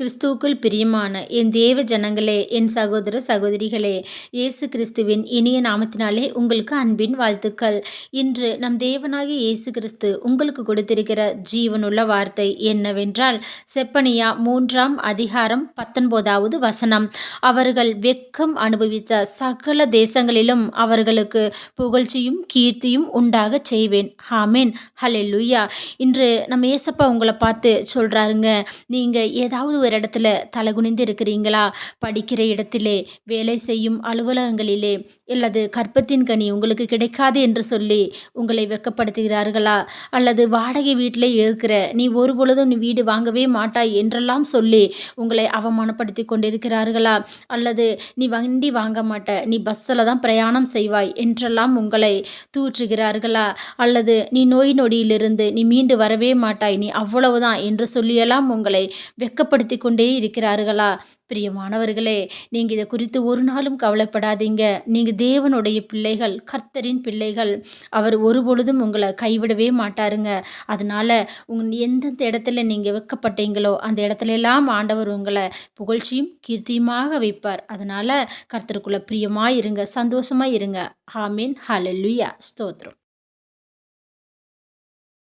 கிறிஸ்துவுக்குள் பிரியமான என் தேவ ஜனங்களே என் சகோதர சகோதரிகளே இயேசு கிறிஸ்துவின் இனிய நாமத்தினாலே உங்களுக்கு அன்பின் வாழ்த்துக்கள். இன்று நம் தேவனாகிய இயேசு கிறிஸ்து உங்களுக்கு கொடுத்திருக்கிற ஜீவனுள்ள வார்த்தை என்னவென்றால் செப்பனியா மூன்றாம் அதிகாரம் பத்தொன்பதாவது வசனம். அவர்கள் வெக்கம் அனுபவித்த சகல தேசங்களிலும் அவர்களுக்கு புகழ்ச்சியும் கீர்த்தியும் உண்டாக செய்வேன். ஹாமேன் ஹலெல்லுயா இன்று நம்ம ஏசப்பா உங்களை பார்த்து சொல்கிறாருங்க நீங்கள் ஏதாவது ஒரு இடத்துல தலகுனிந்து இருக்கிறீங்களா படிக்கிற இடத்திலே வேலை செய்யும் அலுவலகங்களிலே அல்லது கற்பத்தின் கனி உங்களுக்கு கிடைக்காது என்று சொல்லி உங்களை வெக்கப்படுத்துகிறார்களா? அல்லது வாடகை வீட்டிலே இருக்கிற நீ ஒரு பொழுதும் நீ வீடு வாங்கவே மாட்டாய் என்றெல்லாம் சொல்லி உங்களை அவமானப்படுத்தி கொண்டிருக்கிறார்களா? அல்லது நீ வண்டி வாங்க மாட்ட நீ பஸ்ஸில் தான் பிரயாணம் செய்வாய் என்றெல்லாம் உங்களை தூற்றுகிறார்களா? அல்லது நீ நோய் நொடியிலிருந்து நீ மீண்டு வரவே மாட்டாய் நீ அவ்வளவுதான் என்று சொல்லியெல்லாம் உங்களை வெக்கப்படுத்தி நடத்தி கொண்டே இருக்கிறார்களா? பிரியமானவர்களே நீங்கள் இதை குறித்து ஒரு நாளும் கவலைப்படாதீங்க. நீங்கள் தேவனுடைய பிள்ளைகள் கர்த்தரின் பிள்ளைகள். அவர் ஒரு பொழுதும் உங்களை கைவிடவே மாட்டாருங்க. அதனால் உங் எந்தெந்த இடத்துல நீங்கள் வைக்கப்பட்டீங்களோ அந்த இடத்துல எல்லாம் ஆண்டவர் உங்களை புகழ்ச்சியும் கீர்த்தியுமாக வைப்பார். அதனால் கர்த்தருக்குள்ளே பிரியமாக இருங்க சந்தோஷமாக இருங்க ஹாமீன் ஹலல்லுயா ஸ்தோத்ரம்